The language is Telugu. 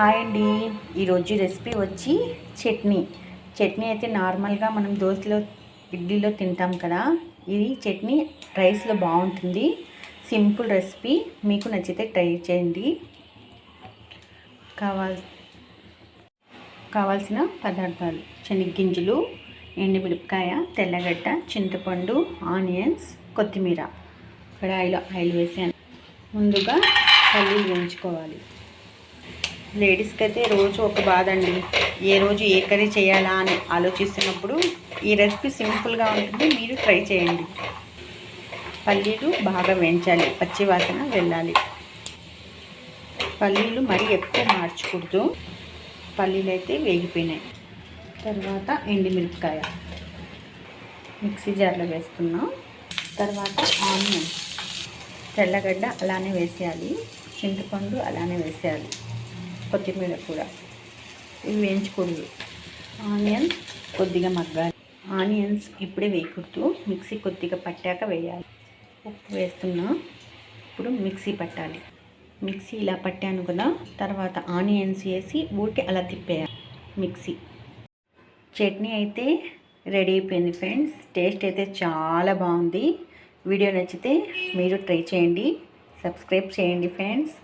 హాయ్ అండి. ఈరోజు రెసిపీ వచ్చి చట్నీ. చట్నీ అయితే నార్మల్గా మనం దోశలో ఇడ్లీలో తింటాం కదా. ఇది చట్నీ రైస్లో బాగుంటుంది. Simple recipe. మీకు నచ్చితే ట్రై చేయండి. కావాల్ కావాల్సిన పదార్థాలు. శనగ్గింజలు ఎండుమిరపకాయ తెల్లగడ్డ చింతపండు ఆనియన్స్ కొత్తిమీర. కడాయిలో ఆయిల్ వేసాను. ముందుగా పల్లీలు వేయించుకోవాలి. లేడీస్కి అయితే రోజు ఒక బాధ అండి ఏ రోజు ఏ కర్రీ చేయాలా అని ఆలోచిస్తున్నప్పుడు ఈ రెసిపీ సింపుల్గా ఉంటుంది మీరు ట్రై చేయండి. పల్లీలు బాగా వేయించాలి పచ్చివాసన వెళ్ళాలి. పల్లీలు మరీ ఎక్కువ మార్చకూడదు. పల్లీలు అయితే వేగిపోయినాయి. తర్వాత ఎండుమిరపకాయ మిక్సీ జార్లో వేస్తున్నాం. తర్వాత ఆనియన్. తెల్లగడ్డ అలానే వేసేయాలి. చింతపండు అలానే వేసేయాలి. కొత్తిమీర కూడా. ఇవి వేయించుకోండి. ఆనియన్ కొద్దిగా మగ్గాలి. ఆనియన్స్ ఇప్పుడే వేయకూడదు. మిక్సీ కొద్దిగా పట్టాక వేయాలి. ఉప్పు వేస్తున్నా ఇప్పుడు మిక్సీ పట్టాలి. మిక్సీ ఇలా పట్టాను కదా తర్వాత ఆనియన్స్ వేసి ఊరికి అలా తిప్పేయాలి. మిక్సీ. చట్నీ అయితే రెడీ అయిపోయింది ఫ్రెండ్స్. టేస్ట్ అయితే చాలా బాగుంది. వీడియో నచ్చితే మీరు ట్రై చేయండి. సబ్స్క్రైబ్ చేయండి ఫ్రెండ్స్.